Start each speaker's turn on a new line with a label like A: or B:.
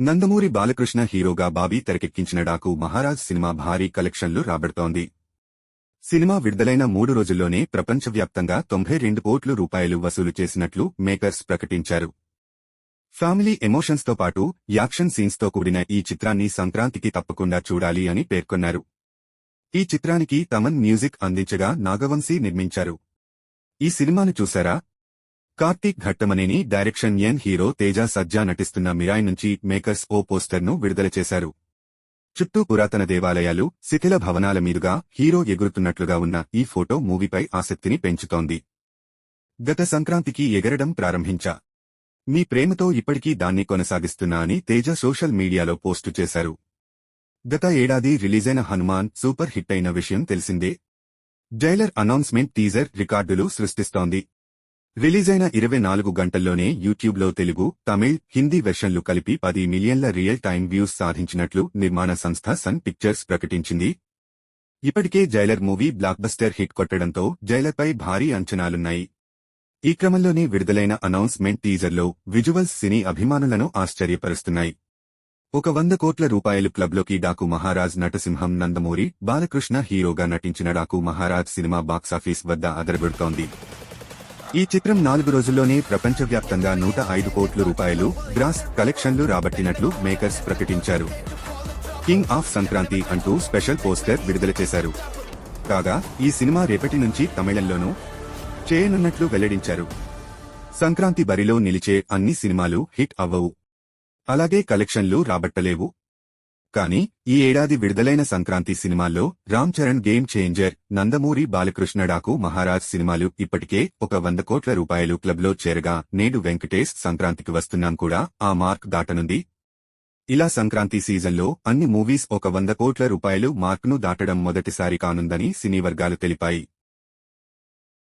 A: నందమూరి బాలకృష్ణ హీరోగా బాబీ తెరకెక్కించిన డాకు మహారాజ్ సినిమా భారీ కలెక్షన్లు రాబడుతోంది. సినిమా విడుదలైన మూడు రోజుల్లోనే ప్రపంచవ్యాప్తంగా తొంభై రెండు కోట్ల రూపాయలు వసూలు చేసినట్లు మేకర్స్ ప్రకటించారు. ఫ్యామిలీ ఎమోషన్స్తో పాటు యాక్షన్ సీన్స్తో కూడిన ఈ చిత్రాన్ని సంక్రాంతికి తప్పకుండా చూడాలి అని పేర్కొన్నారు. ఈ చిత్రానికి తమన్ మ్యూజిక్ అందించగా నాగవంశీ నిర్మించారు. ఈ సినిమాను చూశారా Karthik Ghattamaneni direction in hero Teja Sajja నటిస్తున్న మిరాయ్ నుంచి మేకర్స్ ఓ పోస్టర్ను విడుదల చేశారు. చుట్టూ పురాతన దేవాలయాలు శిథిల భవనాల మీదుగా హీరో ఎగురుతున్నట్లుగా ఉన్న ఈ ఫోటో మూవీపై ఆసక్తిని పెంచుతోంది. గత సంక్రాంతికి ఎగరడం ప్రారంభించా. మీ ప్రేమతో ఇప్పటికీ దాన్ని కొనసాగిస్తున్నా అని తేజ సోషల్ మీడియాలో పోస్టు చేశారు. గత ఏడాది రిలీజైన హనుమాన్ సూపర్ హిట్ అయిన విషయం తెలిసిందే. జైలర్ అనౌన్స్మెంట్ టీజర్ రికార్డులు సృష్టిస్తోంది. రిలీజైన ఇరవై నాలుగు గంటల్లోనే యూట్యూబ్లో తెలుగు తమిళ్ హిందీ వెర్షన్లు కలిపి పది మిలియన్ల రియల్ టైమ్ వ్యూస్ సాధించినట్లు నిర్మాణ సంస్థ సన్ పిక్చర్స్ ప్రకటించింది. ఇప్పటికే జైలర్ మూవీ బ్లాక్బస్టర్ హిట్ కొట్టడంతో జైలర్పై భారీ అంచనాలున్నాయి. ఈ క్రమంలోనే విడుదలైన అనౌన్స్మెంట్ టీజర్లో విజువల్స్ సినీ అభిమానులను ఆశ్చర్యపరుస్తున్నాయి. ఒక వంద కోట్ల రూపాయలు క్లబ్లోకి డాకు మహారాజ్ నటసింహం నందమూరి బాలకృష్ణ హీరోగా నటించిన డాకు మహారాజ్ సినిమా బాక్సాఫీస్ వద్ద అదరగొడుతోంది. ఈ చిత్రం నాలుగు రోజుల్లోనే ప్రపంచవ్యాప్తంగా నూట ఐదు కోట్ల రూపాయలు గ్రాస్ కలెక్షన్లు రాబట్టినట్లు మేకర్స్ ప్రకటించారు. కింగ్ ఆఫ్ సంక్రాంతి అంటూ స్పెషల్ పోస్టర్ విడుదల చేశారు. కాగా ఈ సినిమా రేపటి నుంచి తమిళంలోనూ చేయనున్నట్లు వెల్లడించారు. సంక్రాంతి బరిలో నిలిచే అన్ని సినిమాలు హిట్ అవ్వవు. అలాగే కలెక్షన్లు రాబట్టలేవు. కానీ ఈ ఏడాది విడుదలైన సంక్రాంతి సినిమాల్లో రామ్ చరణ్ గేమ్ చేంజర్ నందమూరి బాలకృష్ణ డాకు మహారాజ్ సినిమాలు ఇప్పటికే ఒక వంద కోట్ల రూపాయలు క్లబ్లో చేరగా నేడు వెంకటేష్ సంక్రాంతికి వస్తున్నాం కూడా ఆ మార్క్ దాటనుంది. ఇలా సంక్రాంతి సీజన్లో అన్ని మూవీస్ ఒక వంద కోట్ల రూపాయలు మార్క్ను దాటడం మొదటిసారి కానుందని సినీ వర్గాలు తెలిపాయి.